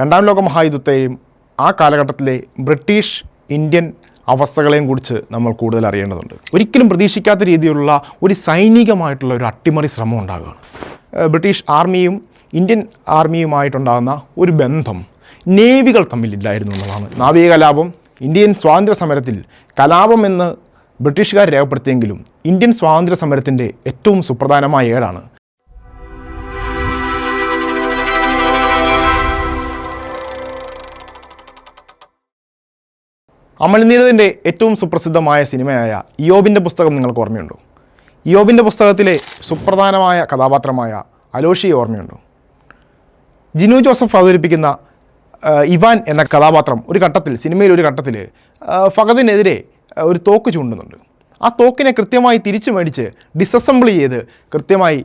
രണ്ടാം ലോക മഹായുദ്ധത്തെയും ആ കാലഘട്ടത്തിലെ ബ്രിട്ടീഷ് ഇന്ത്യൻ അവസ്ഥകളെയും കുറിച്ച് നമ്മൾ കൂടുതൽ അറിയേണ്ടതുണ്ട്. ഒരിക്കലും പ്രതീക്ഷിക്കാത്ത രീതിയിലുള്ള ഒരു സൈനികമായിട്ടുള്ള ഒരു അട്ടിമറി ശ്രമം ഉണ്ടാകുകയാണ്. ബ്രിട്ടീഷ് ആർമിയും ഇന്ത്യൻ ആർമിയുമായിട്ടുണ്ടാകുന്ന ഒരു ബന്ധം നേവികൾ തമ്മിലില്ലായിരുന്നു എന്നുള്ളതാണ്. നാവിക കലാപം ഇന്ത്യൻ സ്വാതന്ത്ര്യ സമരത്തിൽ കലാപം എന്ന് ബ്രിട്ടീഷുകാർ രേഖപ്പെടുത്തിയെങ്കിലും ഇന്ത്യൻ സ്വാതന്ത്ര്യ സമരത്തിന്റെ ഏറ്റവും സുപ്രധാനമായ ഏടാണ് അമൽനീരതിന്റെ ഏറ്റവും സുപ്രസിദ്ധമായ സിനിമയായ ഇയോബിന്റെ പുസ്തകം നിങ്ങൾക്ക് ഓർമ്മയുണ്ടോ? ഇയോബിന്റെ പുസ്തകത്തിലെ സുപ്രധാനമായ കഥാപാത്രമായ അലോഷിയെ ഓർമ്മയുണ്ടോ? ജിനു ജോസഫ് അവതരിപ്പിക്കുന്ന ഇവാൻ എന്ന കഥാപാത്രം ഒരു ഘട്ടത്തിൽ സിനിമയിൽ ഒരു ഘട്ടത്തിൽ ഫഹദിനെതിരെ ഒരു തോക്ക് ചൂണ്ടുന്നുണ്ട്. ആ തോക്കിനെ കൃത്യമായി തിരിച്ചു മേടിച്ച് ഡിസസംബിൾ ചെയ്ത് കൃത്യമായി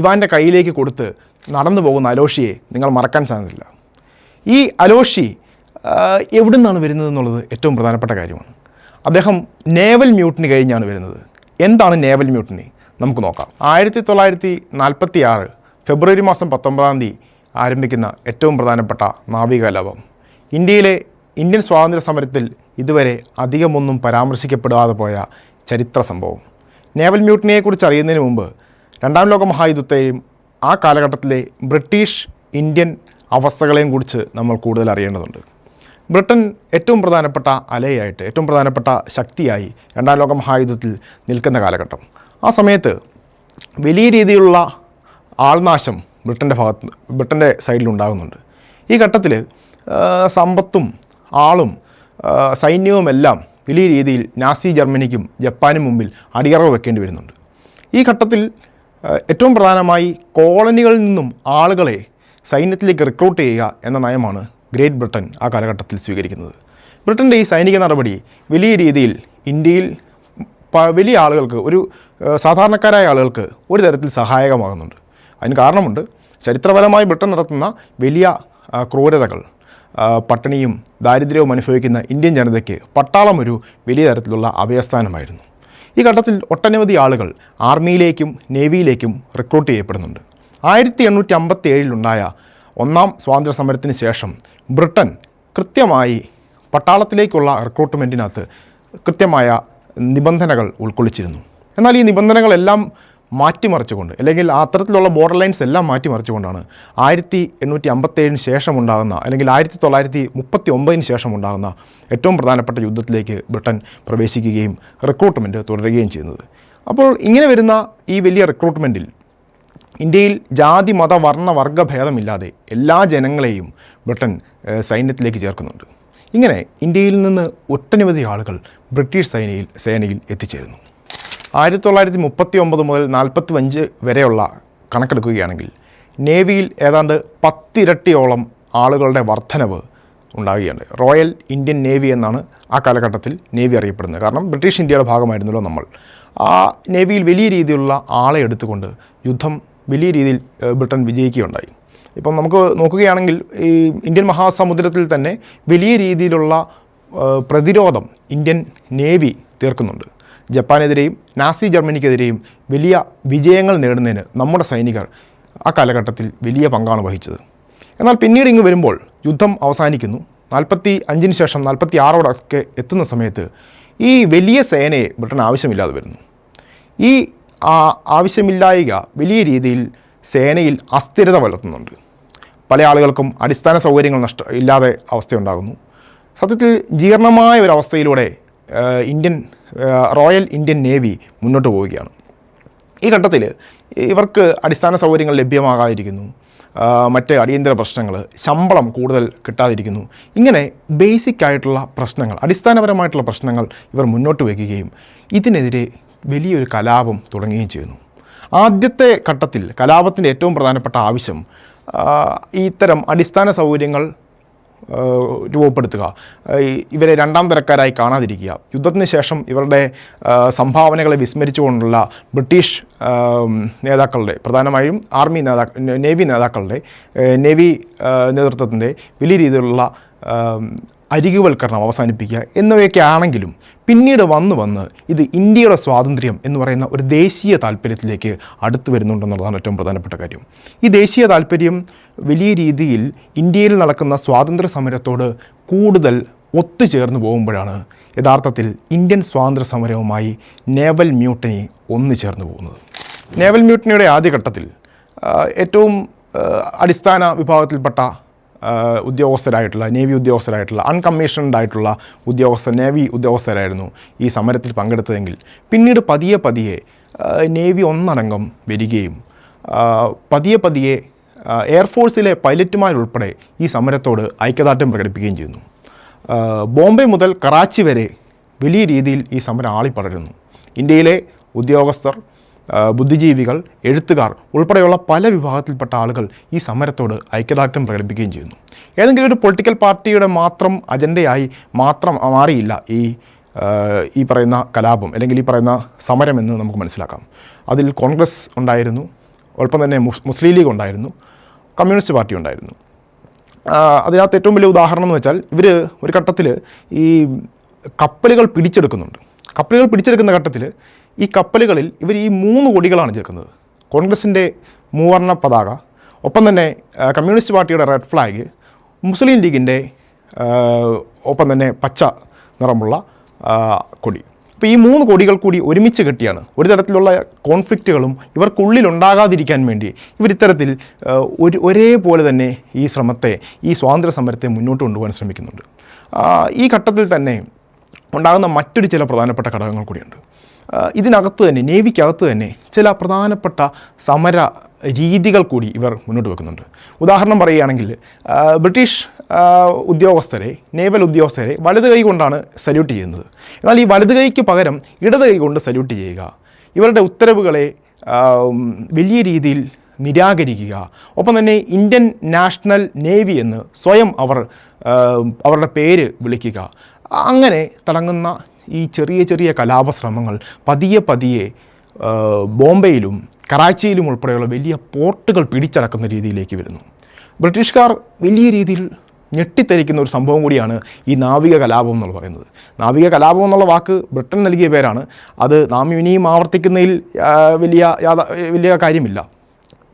ഇവാന്റെ കയ്യിലേക്ക് കൊടുത്ത് നടന്നു പോകുന്ന അലോഷിയെ നിങ്ങൾ മറക്കാൻ സാധിക്കില്ല ഈ അലോഷി ആ, നിന്നാണ് വരുന്നത് എന്നുള്ളത് ഏറ്റവും പ്രധാനപ്പെട്ട കാര്യമാണ്. അദ്ദേഹം നേവൽ മ്യൂട്ടിന് കഴിഞ്ഞാണ് വരുന്നത്. എന്താണ് നേവൽ മ്യൂട്ടിനി നമുക്ക് നോക്കാം. ആയിരത്തി തൊള്ളായിരത്തി നാൽപ്പത്തി ആറ് ഫെബ്രുവരി മാസം പത്തൊമ്പതാം തീയതി ആരംഭിക്കുന്ന ഏറ്റവും പ്രധാനപ്പെട്ട നാവിക കലാപം. ഇന്ത്യയിലെ ഇന്ത്യൻ സ്വാതന്ത്ര്യ സമരത്തിൽ ഇതുവരെ അധികമൊന്നും പരാമർശിക്കപ്പെടാതെ പോയ ചരിത്ര സംഭവം. നേവൽ മ്യൂട്ടിനിയെക്കുറിച്ച് അറിയുന്നതിന് മുമ്പ് രണ്ടാം ലോക മഹായുദ്ധത്തെയും ആ കാലഘട്ടത്തിലെ ബ്രിട്ടീഷ് ഇന്ത്യൻ അവസ്ഥകളെയും കുറിച്ച് നമ്മൾ കൂടുതൽ അറിയേണ്ടതുണ്ട്. ബ്രിട്ടൻ ഏറ്റവും പ്രധാനപ്പെട്ട അലയായിട്ട് ഏറ്റവും പ്രധാനപ്പെട്ട ശക്തിയായി രണ്ടാം ലോക മഹായുദ്ധത്തിൽ നിൽക്കുന്ന കാലഘട്ടം. ആ സമയത്ത് വലിയ രീതിയിലുള്ള ആൾനാശം ബ്രിട്ടന്റെ ഭാഗത്ത് ബ്രിട്ടന്റെ സൈഡിലുണ്ടാകുന്നുണ്ട് ഈ ഘട്ടത്തിൽ സമ്പത്തും ആളും സൈന്യവും സൈന്യവുമെല്ലാം വലിയ രീതിയിൽ നാസി ജർമ്മനിക്കും ജപ്പാനും മുമ്പിൽ അടിയറവ് വെക്കേണ്ടി വരുന്നുണ്ട്. ഈ ഘട്ടത്തിൽ ഏറ്റവും പ്രധാനമായി കോളനികളിൽ നിന്നും ആളുകളെ സൈന്യത്തിലേക്ക് റിക്രൂട്ട് ചെയ്യുക എന്ന നയമാണ് ഗ്രേറ്റ് ബ്രിട്ടൻ ആ കാലഘട്ടത്തിൽ സ്വീകരിക്കുന്നത്. ബ്രിട്ടന്റെ ഈ സൈനിക നടപടി വലിയ രീതിയിൽ ഇന്ത്യയിൽ വലിയ ആളുകൾക്ക് ഒരു സാധാരണക്കാരായ ആളുകൾക്ക് ഒരു തരത്തിൽ സഹായകമാകുന്നുണ്ട്. അതിന് കാരണമുണ്ട് ചരിത്രപരമായി ബ്രിട്ടൻ നടത്തുന്ന വലിയ ക്രൂരതകൾ പട്ടിണിയും ദാരിദ്ര്യവും അനുഭവിക്കുന്ന ഇന്ത്യൻ ജനതയ്ക്ക് പട്ടാളം ഒരു വലിയ തരത്തിലുള്ള അഭയസ്ഥാനമായിരുന്നു. ഈ ഘട്ടത്തിൽ ഒട്ടനവധി ആളുകൾ ആർമിയിലേക്കും നേവിയിലേക്കും റിക്രൂട്ട് ചെയ്യപ്പെടുന്നുണ്ട്. ആയിരത്തി എണ്ണൂറ്റി അമ്പത്തി ഏഴിലുണ്ടായ ഒന്നാം സ്വാതന്ത്ര്യ സമരത്തിന് ശേഷം ബ്രിട്ടൻ കൃത്യമായി പട്ടാളത്തിലേക്കുള്ള റിക്രൂട്ട്മെന്റിനകത്ത് കൃത്യമായ നിബന്ധനകൾ ഉൾക്കൊള്ളിച്ചിരുന്നു. എന്നാൽ ഈ നിബന്ധനകളെല്ലാം മാറ്റിമറിച്ചുകൊണ്ട് അല്ലെങ്കിൽ അത്തരത്തിലുള്ള ബോർഡർ ലൈൻസ് എല്ലാം മാറ്റിമറിച്ചുകൊണ്ടാണ് ആയിരത്തി എണ്ണൂറ്റി അമ്പത്തേഴിന് ശേഷം ഉണ്ടാകുന്ന അല്ലെങ്കിൽ ആയിരത്തി തൊള്ളായിരത്തി മുപ്പത്തി ഒമ്പതിന് ശേഷം ഉണ്ടാകുന്ന ഏറ്റവും പ്രധാനപ്പെട്ട യുദ്ധത്തിലേക്ക് ബ്രിട്ടൻ പ്രവേശിക്കുകയും റിക്രൂട്ട്മെന്റ് തുടരുകയും ചെയ്യുന്നത്. അപ്പോൾ ഇങ്ങനെ വരുന്ന ഈ വലിയ റിക്രൂട്ട്മെന്റിൽ ഇന്ത്യയിൽ ജാതി മത വർണ വർഗ ഭേദമില്ലാതെ എല്ലാ ജനങ്ങളെയും ബ്രിട്ടൻ സൈന്യത്തിലേക്ക് ചേർക്കുന്നുണ്ട്. ഇങ്ങനെ ഇന്ത്യയിൽ നിന്ന് ഒട്ടനവധി ആളുകൾ ബ്രിട്ടീഷ് സൈനയിൽ സേനയിൽ എത്തിച്ചേരുന്നു. ആയിരത്തി തൊള്ളായിരത്തി മുപ്പത്തി ഒമ്പത് മുതൽ നാൽപ്പത്തി അഞ്ച് വരെയുള്ള കണക്കെടുക്കുകയാണെങ്കിൽ നേവിയിൽ ഏതാണ്ട് പത്തിരട്ടിയോളം ആളുകളുടെ വർധനവ് ഉണ്ടാവുകയാണ്. റോയൽ ഇന്ത്യൻ നേവി എന്നാണ് ആ കാലഘട്ടത്തിൽ നേവി അറിയപ്പെടുന്നത്. കാരണം ബ്രിട്ടീഷ് ഇന്ത്യയുടെ ഭാഗമായിരുന്നല്ലോ നമ്മൾ. ആ നേവിയിൽ വലിയ രീതിയിലുള്ള ആളെ എടുത്തുകൊണ്ട് യുദ്ധം വലിയ രീതിയിൽ ബ്രിട്ടൻ വിജയിക്കുകയുണ്ടായി. ഇപ്പം നമുക്ക് നോക്കുകയാണെങ്കിൽ ഈ ഇന്ത്യൻ മഹാസമുദ്രത്തിൽ തന്നെ വലിയ രീതിയിലുള്ള പ്രതിരോധം ഇന്ത്യൻ നേവി തീർക്കുന്നുണ്ട്. ജപ്പാനെതിരെയും നാസി ജർമ്മനിക്കെതിരെയും വലിയ വിജയങ്ങൾ നേടുന്നതിന് നമ്മുടെ സൈനികർ ആ കാലഘട്ടത്തിൽ വലിയ പങ്കാണ് വഹിച്ചത്. എന്നാൽ പിന്നീട് ഇങ്ങ് വരുമ്പോൾ യുദ്ധം അവസാനിക്കുന്നു. നാൽപ്പത്തി അഞ്ചിന് ശേഷം നാൽപ്പത്തി ആറോടൊക്കെ എത്തുന്ന സമയത്ത് ഈ വലിയ സേനയെ ബ്രിട്ടൻ ആവശ്യമില്ലാതെ വരുന്നു. ഈ ആവശ്യമില്ലായിക വലിയ രീതിയിൽ സേനയിൽ അസ്ഥിരത വളർത്തുന്നുണ്ട് പല ആളുകൾക്കും അടിസ്ഥാന സൗകര്യങ്ങൾ നഷ്ട ഇല്ലാതെ അവസ്ഥയുണ്ടാകുന്നു. സത്യത്തിൽ ജീർണമായ ഒരു അവസ്ഥയിലൂടെ ഇന്ത്യൻ റോയൽ ഇന്ത്യൻ നേവി മുന്നോട്ട് പോവുകയാണ്. ഈ ഘട്ടത്തിൽ ഇവർക്ക് അടിസ്ഥാന സൗകര്യങ്ങൾ ലഭ്യമാകാതിരിക്കുന്നു. മറ്റ് അടിയന്തര പ്രശ്നങ്ങൾ ശമ്പളം കൂടുതൽ കിട്ടാതിരിക്കുന്നു. ഇങ്ങനെ ബേസിക് ആയിട്ടുള്ള പ്രശ്നങ്ങൾ അടിസ്ഥാനപരമായിട്ടുള്ള പ്രശ്നങ്ങൾ ഇവർ മുന്നോട്ട് വയ്ക്കുകയും ഇതിനെതിരെ വലിയൊരു കലാപം തുടങ്ങുകയും ചെയ്യുന്നു. ആദ്യത്തെ ഘട്ടത്തിൽ കലാപത്തിന്റെ ഏറ്റവും പ്രധാനപ്പെട്ട ആവശ്യം ഇത്തരം അടിസ്ഥാന സൗകര്യങ്ങൾ രൂപപ്പെടുത്തുക. ഇവരെ രണ്ടാം തരക്കാരായി കാണാതിരിക്കുക. യുദ്ധത്തിന് ശേഷം ഇവരുടെ സംഭാവനകളെ വിസ്മരിച്ചുകൊണ്ടുള്ള ബ്രിട്ടീഷ് നേതാക്കളുടെ പ്രധാനമായും ആർമി നേതാക്കൾ നേവി നേതാക്കളുടെ നേവി നേതൃത്വത്തിന്റെ വലിയ രീതിയിലുള്ള അരികുവൽക്കരണം അവസാനിപ്പിക്കുക എന്നിവയൊക്കെ ആണെങ്കിലും പിന്നീട് വന്ന് വന്ന് ഇത് ഇന്ത്യയുടെ സ്വാതന്ത്ര്യം എന്ന് പറയുന്ന ഒരു ദേശീയ താല്പര്യത്തിലേക്ക് അടുത്തു വരുന്നുണ്ടെന്നുള്ളതാണ് ഏറ്റവും പ്രധാനപ്പെട്ട കാര്യം. ഈ ദേശീയ താല്പര്യം വലിയ രീതിയിൽ ഇന്ത്യയിൽ നടക്കുന്ന സ്വാതന്ത്ര്യ സമരത്തോട് കൂടുതൽ ഒത്തുചേർന്ന് പോകുമ്പോഴാണ് യഥാർത്ഥത്തിൽ ഇന്ത്യൻ സ്വാതന്ത്ര്യ സമരവുമായി നേവൽ മ്യൂട്ടനി ഒന്നു ചേർന്ന് പോകുന്നത്. നേവൽ മ്യൂട്ടനിയുടെ ആദ്യഘട്ടത്തിൽ ഏറ്റവും അടിസ്ഥാന വിഭാഗത്തിൽപ്പെട്ട ഉദ്യോഗസ്ഥരായിട്ടുള്ള നേവി ഉദ്യോഗസ്ഥരായിട്ടുള്ള അൺകമ്മീഷൻഡ് ആയിട്ടുള്ള ഉദ്യോഗസ്ഥർ നേവി ഉദ്യോഗസ്ഥരായിരുന്നു ഈ സമരത്തിൽ പങ്കെടുത്തതെങ്കിൽ. പിന്നീട് പതിയെ പതിയെ നേവി ഒന്നടങ്കം വരികയും പതിയെ പതിയെ എയർഫോഴ്സിലെ പൈലറ്റുമാരുൾപ്പെടെ ഈ സമരത്തോട് ഐക്യദാർഢ്യം പ്രകടിപ്പിക്കുകയും ചെയ്യുന്നു. ബോംബെ മുതൽ കറാച്ചി വരെ വലിയ രീതിയിൽ ഈ സമരം ആളിപ്പടരുന്നു. ഇന്ത്യയിലെ ഉദ്യോഗസ്ഥർ ബുദ്ധിജീവികൾ എഴുത്തുകാർ ഉൾപ്പെടെയുള്ള പല വിഭാഗത്തിൽപ്പെട്ട ആളുകൾ ഈ സമരത്തോട് ഐക്യദാർഢ്യം പ്രകടിപ്പിക്കുകയും ചെയ്യുന്നു. ഏതെങ്കിലും ഒരു പൊളിറ്റിക്കൽ പാർട്ടിയുടെ മാത്രം അജണ്ടയായി മാത്രം മാറിയില്ല ഈ ഈ പറയുന്ന കലാപം അല്ലെങ്കിൽ ഈ പറയുന്ന സമരം എന്ന് നമുക്ക് മനസ്സിലാക്കാം. അതിൽ കോൺഗ്രസ് ഉണ്ടായിരുന്നു ഒപ്പം തന്നെ മുസ് മുസ്ലിം ലീഗ് ഉണ്ടായിരുന്നു കമ്മ്യൂണിസ്റ്റ് പാർട്ടി ഉണ്ടായിരുന്നു. അതിനകത്ത് ഏറ്റവും വലിയ ഉദാഹരണം എന്ന് വെച്ചാൽ ഇവർ ഒരു ഘട്ടത്തിൽ ഈ കപ്പലുകൾ പിടിച്ചെടുക്കുന്നുണ്ട്. കപ്പലുകൾ പിടിച്ചെടുക്കുന്ന ഘട്ടത്തിൽ ഈ കപ്പലുകളിൽ ഇവർ ഈ മൂന്ന് കൊടികളാണ് ചേർക്കുന്നത്. കോൺഗ്രസിന്റെ മൂവർണ പതാക ഒപ്പം തന്നെ കമ്മ്യൂണിസ്റ്റ് പാർട്ടിയുടെ റെഡ് ഫ്ലാഗ് മുസ്ലിം ലീഗിന്റെ ഒപ്പം തന്നെ പച്ച നിറമുള്ള കൊടി. അപ്പോൾ ഈ മൂന്ന് കൊടികൾ കൂടി ഒരുമിച്ച് കെട്ടിയാണ് ഒരു തരത്തിലുള്ള കോൺഫ്ലിക്റ്റുകളും ഇവർക്കുള്ളിൽ ഉണ്ടാകാതിരിക്കാൻ വേണ്ടി ഇവർ ഇത്തരത്തിൽ ഒരു ഒരേപോലെ തന്നെ ഈ ശ്രമത്തെ ഈ സ്വാതന്ത്ര്യ സമരത്തെ മുന്നോട്ട് കൊണ്ടുപോകാൻ ശ്രമിക്കുന്നുണ്ട്. ഈ ഘട്ടത്തിൽ തന്നെ ഉണ്ടാകുന്ന മറ്റൊരു ചില പ്രധാനപ്പെട്ട ഘടകങ്ങൾ കൂടിയുണ്ട്. ഇതിനകത്ത് തന്നെ നേവിക്കകത്ത് തന്നെ ചില പ്രധാനപ്പെട്ട സമര രീതികൾ കൂടി ഇവർ മുന്നോട്ട് വെക്കുന്നുണ്ട്. ഉദാഹരണം പറയുകയാണെങ്കിൽ ബ്രിട്ടീഷ് ഉദ്യോഗസ്ഥരെ നേവൽ ഉദ്യോഗസ്ഥരെ വലത് കൈ കൊണ്ടാണ് സല്യൂട്ട് ചെയ്യുന്നത്. എന്നാൽ ഈ വലത് കൈക്ക് പകരം ഇടത് കൈ കൊണ്ട് സല്യൂട്ട് ചെയ്യുക ഇവരുടെ ഉത്തരവുകളെ വലിയ രീതിയിൽ നിരാകരിക്കുക ഒപ്പം തന്നെ ഇന്ത്യൻ നാഷണൽ നേവി എന്ന് സ്വയം അവർ അവരുടെ പേര് വിളിക്കുക അങ്ങനെ തുടങ്ങുന്ന ഈ ചെറിയ ചെറിയ കലാപശ്രമങ്ങൾ പതിയെ പതിയെ ബോംബെയിലും കറാച്ചിയിലും ഉൾപ്പെടെയുള്ള വലിയ പോർട്ടുകൾ പിടിച്ചടക്കുന്ന രീതിയിലേക്ക് വരുന്നു. ബ്രിട്ടീഷുകാർ വലിയ രീതിയിൽ ഞെട്ടിത്തരിക്കുന്ന ഒരു സംഭവം കൂടിയാണ് ഈ നാവിക കലാപം എന്നുള്ള പറയുന്നത്. നാവിക കലാപം എന്നുള്ള വാക്ക് ബ്രിട്ടൻ നൽകിയ പേരാണ്. അത് നാം ഇനിയും ആവർത്തിക്കുന്നതിൽ വലിയ വലിയ കാര്യമില്ല.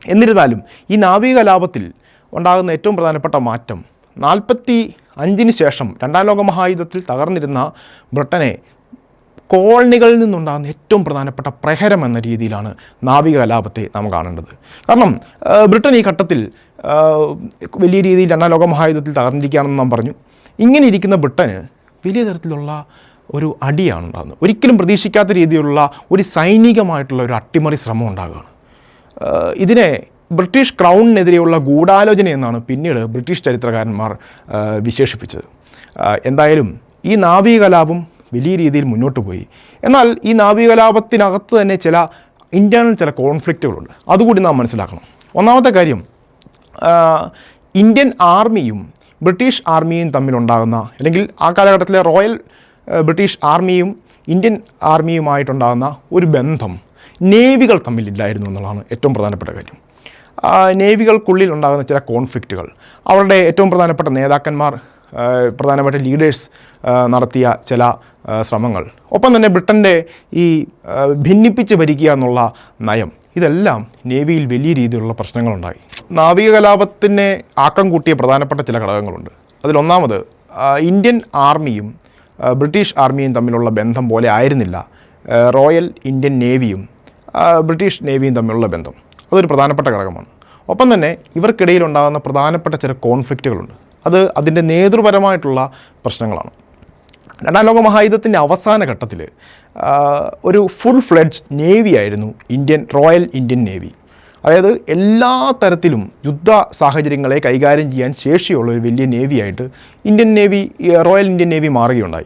എന്നിരുന്നാലും ഈ നാവിക കലാപത്തിൽ ഉണ്ടാകുന്ന ഏറ്റവും പ്രധാനപ്പെട്ട മാറ്റം നാൽപ്പത്തി അഞ്ചിന് ശേഷം രണ്ടാം ലോക മഹായുദ്ധത്തിൽ തകർന്നിരുന്ന ബ്രിട്ടനെ കോളനികളിൽ നിന്നുണ്ടാകുന്ന ഏറ്റവും പ്രധാനപ്പെട്ട പ്രഹരം എന്ന രീതിയിലാണ് നാവിക കലാപത്തെ നാം കാണേണ്ടത്. കാരണം ബ്രിട്ടൻ ഈ ഘട്ടത്തിൽ വലിയ രീതിയിൽ രണ്ടാം ലോക മഹായുദ്ധത്തിൽ തകർന്നിരിക്കുകയാണെന്ന് നാം പറഞ്ഞു. ഇങ്ങനെ ഇരിക്കുന്ന ബ്രിട്ടന് വലിയ തരത്തിലുള്ള ഒരു അടിയാണ് ഉണ്ടാകുന്നത്. ഒരിക്കലും പ്രതീക്ഷിക്കാത്ത രീതിയിലുള്ള ഒരു സൈനികമായിട്ടുള്ള ഒരു അട്ടിമറി ശ്രമം ഉണ്ടാകുകയാണ്. ഇതിനെ ബ്രിട്ടീഷ് ക്രൗണിനെതിരെയുള്ള ഗൂഢാലോചന എന്നാണ് പിന്നീട് ബ്രിട്ടീഷ് ചരിത്രകാരന്മാർ വിശേഷിപ്പിച്ചത്. എന്തായാലും ഈ നാവിക കലാപം വലിയ രീതിയിൽ മുന്നോട്ട് പോയി. എന്നാൽ ഈ നാവിക കലാപത്തിനകത്ത് തന്നെ ചില ഇന്റേർണൽ ചില കോൺഫ്ലിക്റ്റുകളുണ്ട് അതുകൂടി നാം മനസ്സിലാക്കണം. ഒന്നാമത്തെ കാര്യം ഇന്ത്യൻ ആർമിയും ബ്രിട്ടീഷ് ആർമിയും തമ്മിലുണ്ടാകുന്ന അല്ലെങ്കിൽ ആ കാലഘട്ടത്തിലെ റോയൽ ബ്രിട്ടീഷ് ആർമിയും ഇന്ത്യൻ ആർമിയുമായിട്ടുണ്ടാകുന്ന ഒരു ബന്ധം നേവികൾ തമ്മിലില്ലായിരുന്നു എന്നുള്ളതാണ് ഏറ്റവും പ്രധാനപ്പെട്ട കാര്യം. നേവികൾക്കുള്ളിൽ ഉണ്ടാകുന്ന ചില കോൺഫ്ലിക്റ്റുകൾ. അവരുടെ ഏറ്റവും പ്രധാനപ്പെട്ട നേതാക്കന്മാർ പ്രധാനപ്പെട്ട ലീഡേഴ്സ് നടത്തിയ ചില ശ്രമങ്ങൾ. ഒപ്പം തന്നെ ബ്രിട്ടന്റെ ഈ ഭിന്നിപ്പിച്ച് ഭരിക്കുക എന്നുള്ള നയം. ഇതെല്ലാം നേവിയിൽ വലിയ രീതിയിലുള്ള പ്രശ്നങ്ങളുണ്ടായി. നാവിക കലാപത്തിനെ ആക്കം കൂട്ടിയ പ്രധാനപ്പെട്ട ചില ഘടകങ്ങളുണ്ട്. അതിലൊന്നാമത് ഇന്ത്യൻ ആർമിയും ബ്രിട്ടീഷ് ആർമിയും തമ്മിലുള്ള ബന്ധം പോലെ ആയിരുന്നില്ല. റോയൽ ഇന്ത്യൻ നേവിയും ബ്രിട്ടീഷ് നേവിയും തമ്മിലുള്ള ബന്ധം. അതൊരു പ്രധാനപ്പെട്ട ഘടകമാണ്. ഒപ്പം തന്നെ ഇവർക്കിടയിൽ ഉണ്ടാകുന്ന പ്രധാനപ്പെട്ട ചില കോൺഫ്ലിക്റ്റുകളുണ്ട്. അത് അതിന്റെ നേതൃപരമായിട്ടുള്ള പ്രശ്നങ്ങളാണ്. രണ്ടാം ലോക മഹായുദ്ധത്തിന്റെ അവസാന ഘട്ടത്തിൽ ഒരു ഫുൾ ഫ്ലെഡ്ജ് നേവി ആയിരുന്നു ഇന്ത്യൻ റോയൽ ഇന്ത്യൻ നേവി അതായത് എല്ലാ തരത്തിലും യുദ്ധ സാഹചര്യങ്ങളെ കൈകാര്യം ചെയ്യാൻ ശേഷിയുള്ള ഒരു വലിയ നേവിയായിട്ട് Indian navy royal Indian navy മാറുകയുണ്ടായി.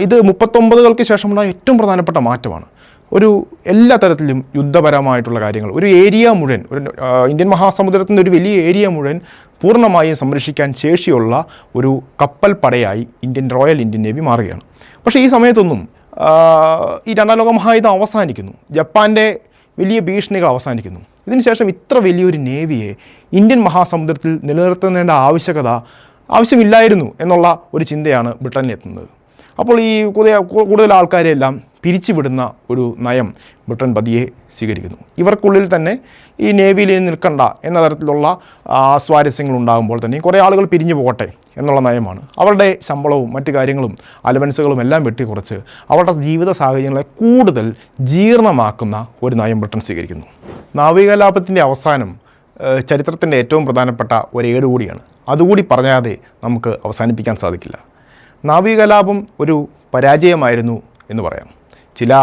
ഇത് മുപ്പത്തൊമ്പതുകൾക്ക് ശേഷമുള്ള ഏറ്റവും പ്രധാനപ്പെട്ട മാറ്റമാണ്. ഒരു എല്ലാ തരത്തിലും യുദ്ധപരമായിട്ടുള്ള കാര്യങ്ങൾ. ഒരു ഏരിയ മുഴുവൻ ഒരു ഇന്ത്യൻ മഹാസമുദ്രത്തിന്റെ ഒരു വലിയ ഏരിയ മുഴുവൻ പൂർണമായും സംരക്ഷിക്കാൻ ശേഷിയുള്ള ഒരു കപ്പൽ പടയായി ഇന്ത്യൻ റോയൽ ഇന്ത്യൻ നേവി മാറുകയാണ്. പക്ഷേ ഈ സമയത്തൊന്നും ഈ രണ്ടാം ലോക മഹായുദ്ധം അവസാനിക്കുന്നു. ജപ്പാന്റെ വലിയ ഭീഷണികൾ അവസാനിക്കുന്നു. ഇതിനുശേഷം ഇത്ര വലിയൊരു നേവിയെ ഇന്ത്യൻ മഹാസമുദ്രത്തിൽ നിലനിർത്തേണ്ട ആവശ്യകത ആവശ്യമില്ലായിരുന്നു എന്നുള്ള ഒരു ചിന്തയാണ് ബ്രിട്ടനിൽ എത്തുന്നത് അപ്പോൾ ഈ കൂടുതൽ കൂടുതൽ ആൾക്കാരെയെല്ലാം പിരിച്ചുവിടുന്ന ഒരു നയം ബ്രിട്ടൻ പതിയെ സ്വീകരിക്കുന്നു. ഇവർക്കുള്ളിൽ തന്നെ ഈ നേവിയിൽ നിൽക്കണ്ട എന്ന തരത്തിലുള്ള സ്വാരസ്യങ്ങൾ ഉണ്ടാകുമ്പോൾ തന്നെ കുറേ ആളുകൾ പിരിഞ്ഞു പോകട്ടെ എന്നുള്ള നയമാണ്. അവരുടെ ശമ്പളവും മറ്റു കാര്യങ്ങളും അലവൻസുകളും എല്ലാം വെട്ടിക്കുറച്ച് അവരുടെ ജീവിത സാഹചര്യങ്ങളെ കൂടുതൽ ജീർണമാക്കുന്ന ഒരു നയം ബ്രിട്ടൻ സ്വീകരിക്കുന്നു. നാവികലാപത്തിന്റെ അവസാനം ചരിത്രത്തിന്റെ ഏറ്റവും പ്രധാനപ്പെട്ട ഒരു ഏട് കൂടിയാണ്. അതുകൂടി പറയാതെ നമുക്ക് അവസാനിപ്പിക്കാൻ സാധിക്കില്ല. നാവികലാപം ഒരു പരാജയമായിരുന്നു എന്ന് പറയാം. ചില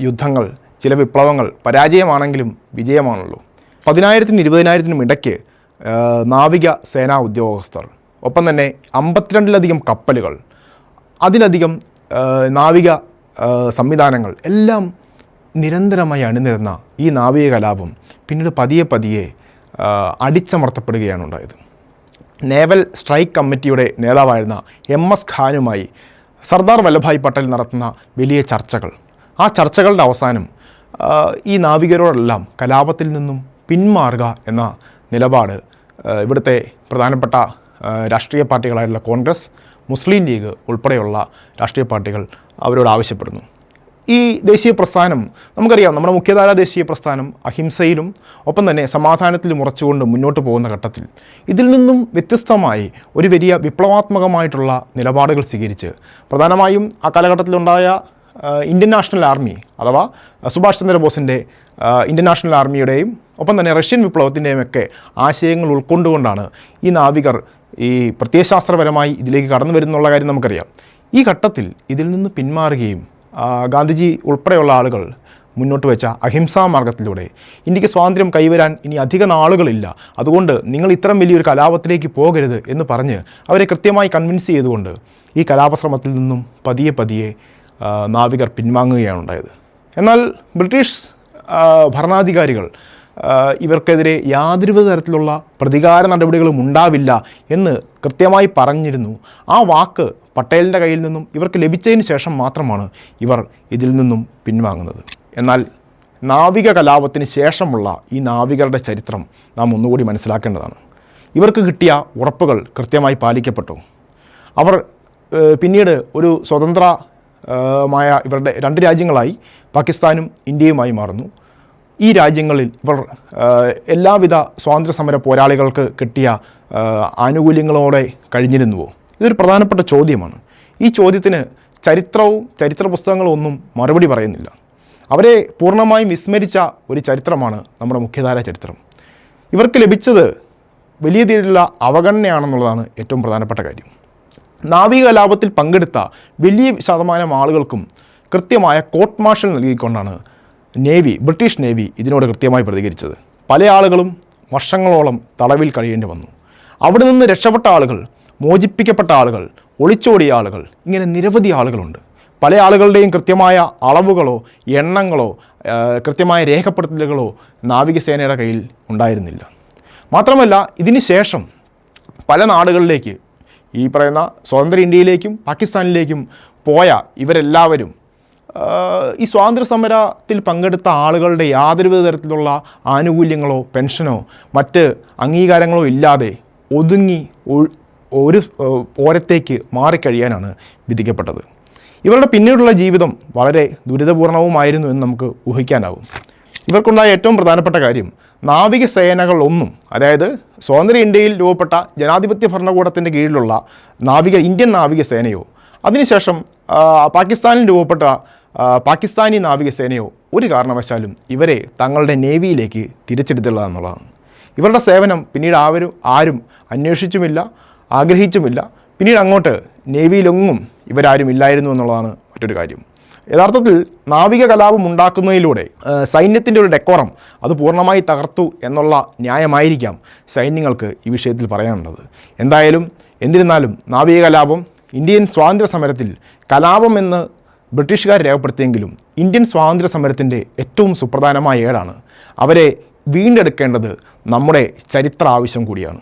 യുദ്ധങ്ങൾ ചില വിപ്ലവങ്ങൾ പരാജയമാണെങ്കിലും വിജയമാണല്ലോ പതിനായിരത്തിനും ഇരുപതിനായിരത്തിനും ഇടയ്ക്ക് നാവിക സേനാ ഉദ്യോഗസ്ഥർ ഒപ്പം തന്നെ അമ്പത്തിരണ്ടിലധികം കപ്പലുകൾ അതിലധികം നാവിക സംവിധാനങ്ങൾ എല്ലാം നിരന്തരമായി അണിനിരുന്ന ഈ നാവിക കലാപം പിന്നീട് പതിയെ പതിയെ അടിച്ചമർത്തപ്പെടുകയാണ് ഉണ്ടായത്. നേവൽ സ്ട്രൈക്ക് കമ്മിറ്റിയുടെ നേതാവായിരുന്ന എം എസ് ഖാനുമായി സർദാർ വല്ലഭായ് പട്ടേൽ നടത്തുന്ന വലിയ ചർച്ചകൾ. ആ ചർച്ചകളുടെ അവസാനം ഈ നാവികരോടെല്ലാം കലാപത്തിൽ നിന്നും പിന്മാറുക എന്ന നിലപാട് ഇവിടുത്തെ പ്രധാനപ്പെട്ട രാഷ്ട്രീയ പാർട്ടികളായിട്ടുള്ള കോൺഗ്രസ് മുസ്ലിം ലീഗ് ഉൾപ്പെടെയുള്ള രാഷ്ട്രീയ പാർട്ടികൾ അവരോട് ആവശ്യപ്പെടുന്നു. ഈ ദേശീയ പ്രസ്ഥാനം നമുക്കറിയാം നമ്മുടെ മുഖ്യധാര ദേശീയ പ്രസ്ഥാനം അഹിംസയിലും ഒപ്പം തന്നെ സമാധാനത്തിലും ഉറച്ചുകൊണ്ട് മുന്നോട്ട് പോകുന്ന ഘട്ടത്തിൽ. ഇതിൽ നിന്നും വ്യത്യസ്തമായി ഒരു വലിയ വിപ്ലവാത്മകമായിട്ടുള്ള നിലപാടുകൾ സ്വീകരിച്ച് പ്രധാനമായും ആ കാലഘട്ടത്തിലുണ്ടായ ഇന്ത്യൻ നാഷണൽ ആർമി അഥവാ സുഭാഷ് ചന്ദ്രബോസിന്റെ ഇന്ത്യൻ നാഷണൽ ആർമിയുടെയും ഒപ്പം തന്നെ റഷ്യൻ വിപ്ലവത്തിന്റെയും ഒക്കെ ആശയങ്ങൾ ഉൾക്കൊണ്ടുകൊണ്ടാണ് ഈ നാവികർ ഈ പ്രത്യയശാസ്ത്രപരമായി ഇതിലേക്ക് കടന്നു വരുന്നുള്ള കാര്യം നമുക്കറിയാം. ഈ ഘട്ടത്തിൽ ഇതിൽ നിന്ന് പിന്മാറുകയും ഗാന്ധിജി ഉൾപ്പെടെയുള്ള ആളുകൾ മുന്നോട്ട് വെച്ച അഹിംസാ മാർഗത്തിലൂടെ ഇന്ത്യയ്ക്ക് സ്വാതന്ത്ര്യം കൈവരാൻ ഇനി അധിക നാളുകളില്ല. അതുകൊണ്ട് നിങ്ങൾ ഇത്തരം വലിയൊരു കലാപത്തിലേക്ക് പോകരുത് എന്ന് പറഞ്ഞ് അവരെ കൃത്യമായി കൺവിൻസ് ചെയ്തുകൊണ്ട് ഈ കലാപശ്രമത്തിൽ നിന്നും പതിയെ പതിയെ നാവികർ പിൻവാങ്ങുകയാണ് ഉണ്ടായത്. എന്നാൽ ബ്രിട്ടീഷ് ഭരണാധികാരികൾ ഇവർക്കെതിരെ യാതൊരു തരത്തിലുള്ള പ്രതികാര നടപടികളും ഉണ്ടാവില്ല എന്ന് കൃത്യമായി പറഞ്ഞിരുന്നു. ആ വാക്ക് പട്ടേലിന്റെ കയ്യിൽ നിന്നും ഇവർക്ക് ലഭിച്ചതിന് ശേഷം മാത്രമാണ് ഇവർ ഇതിൽ നിന്നും പിൻവാങ്ങുന്നത്. എന്നാൽ നാവിക കലാപത്തിന് ശേഷമുള്ള ഈ നാവികരുടെ ചരിത്രം നാം ഒന്നുകൂടി മനസ്സിലാക്കേണ്ടതാണ്. ഇവർക്ക് കിട്ടിയ ഉറപ്പുകൾ കൃത്യമായി പാലിക്കപ്പെട്ടു. അവർ പിന്നീട് ഒരു സ്വതന്ത്ര മായ ഇവരുടെ രണ്ട് രാജ്യങ്ങളായി പാകിസ്ഥാനും ഇന്ത്യയുമായി മാറുന്നു. ഈ രാജ്യങ്ങളിൽ ഇവർ എല്ലാവിധ സ്വാതന്ത്ര്യ സമര പോരാളികൾക്ക് കിട്ടിയ ആനുകൂല്യങ്ങളോടെ കഴിഞ്ഞിരുന്നുവോ? ഇതൊരു പ്രധാനപ്പെട്ട ചോദ്യമാണ്. ഈ ചോദ്യത്തിന് ചരിത്രവും ചരിത്ര പുസ്തകങ്ങളും ഒന്നും മറുപടി പറയുന്നില്ല. അവരെ പൂർണമായും വിസ്മരിച്ച ഒരു ചരിത്രമാണ് നമ്മുടെ മുഖ്യധാര ചരിത്രം. ഇവർക്ക് ലഭിച്ചത് വലിയ രീതിയിലുള്ള അവഗണനയാണെന്നുള്ളതാണ് ഏറ്റവും പ്രധാനപ്പെട്ട കാര്യം. നാവിക കലാപത്തിൽ പങ്കെടുത്ത വലിയ ശതമാനം ആളുകൾക്കും കൃത്യമായ കോർട്ട് മാർഷൽ നൽകിക്കൊണ്ടാണ് നേവി ബ്രിട്ടീഷ് നേവി ഇതിനോട് കൃത്യമായി പ്രതികരിച്ചത്. പല ആളുകളും വർഷങ്ങളോളം തടവിൽ കഴിയേണ്ടി വന്നു. അവിടെ നിന്ന് രക്ഷപ്പെട്ട ആളുകൾ മോചിപ്പിക്കപ്പെട്ട ആളുകൾ ഒളിച്ചോടിയ ആളുകൾ ഇങ്ങനെ നിരവധി ആളുകളുണ്ട്. പല ആളുകളുടെയും കൃത്യമായ അളവുകളോ എണ്ണങ്ങളോ കൃത്യമായ രേഖപ്പെടുത്തലുകളോ നാവികസേനയുടെ കയ്യിൽ ഉണ്ടായിരുന്നില്ല. മാത്രമല്ല ഇതിന് ശേഷം പല നാടുകളിലേക്ക് ഈ പറയുന്ന സ്വതന്ത്ര ഇന്ത്യയിലേക്കും പാകിസ്ഥാനിലേക്കും പോയ ഇവരെല്ലാവരും ഈ സ്വാതന്ത്ര്യ സമരത്തിൽ പങ്കെടുത്ത ആളുകളുടെ യാതൊരു തരത്തിലുള്ള ആനുകൂല്യങ്ങളോ പെൻഷനോ മറ്റ് അംഗീകാരങ്ങളോ ഇല്ലാതെ ഒതുങ്ങി ഒരു ഓരത്തേക്ക് മാറിക്കഴിയാനാണ് വിധിക്കപ്പെട്ടത്. ഇവരുടെ പിന്നീടുള്ള ജീവിതം വളരെ ദുരിതപൂർണവുമായിരുന്നു എന്ന് നമുക്ക് ഊഹിക്കാനാവും. ഇവർക്കുണ്ടായ ഏറ്റവും പ്രധാനപ്പെട്ട കാര്യം നാവികസേനകളൊന്നും അതായത് സ്വതന്ത്ര ഇന്ത്യയിൽ രൂപപ്പെട്ട ജനാധിപത്യ ഭരണകൂടത്തിന്റെ കീഴിലുള്ള നാവിക ഇന്ത്യൻ നാവികസേനയോ അതിനുശേഷം പാകിസ്ഥാനിൽ രൂപപ്പെട്ട പാകിസ്ഥാനി നാവികസേനയോ ഒരു കാരണവശാലും ഇവരെ തങ്ങളുടെ നേവിയിലേക്ക് തിരിച്ചെടുത്തില്ല എന്നുള്ളതാണ്. ഇവരുടെ സേവനം പിന്നീട് ആവരും ആരും അന്വേഷിച്ചുമില്ല ആഗ്രഹിച്ചുമില്ല. പിന്നീട് അങ്ങോട്ട് നേവിയിലൊന്നും ഇവരാരും ഇല്ലായിരുന്നു എന്നുള്ളതാണ് മറ്റൊരു കാര്യം. യഥാർത്ഥത്തിൽ നാവിക കലാപം ഉണ്ടാക്കുന്നതിലൂടെ സൈന്യത്തിന്റെ ഒരു ഡെക്കോറം അത് പൂർണമായി തകർത്തു എന്നുള്ള ന്യായമായിരിക്കാം സൈന്യങ്ങൾക്ക് ഈ വിഷയത്തിൽ പറയാനുള്ളത്. എന്തായാലും എന്നിരുന്നാലും നാവിക കലാപം ഇന്ത്യൻ സ്വാതന്ത്ര്യ സമരത്തിൽ കലാപം എന്ന് ബ്രിട്ടീഷുകാർ രേഖപ്പെടുത്തിയെങ്കിലും ഇന്ത്യൻ സ്വാതന്ത്ര്യ സമരത്തിന്റെ ഏറ്റവും സുപ്രധാനമായ ഏടാണ്. അവരെ വീണ്ടെടുക്കേണ്ടത് നമ്മുടെ ചരിത്ര ആവശ്യം കൂടിയാണ്.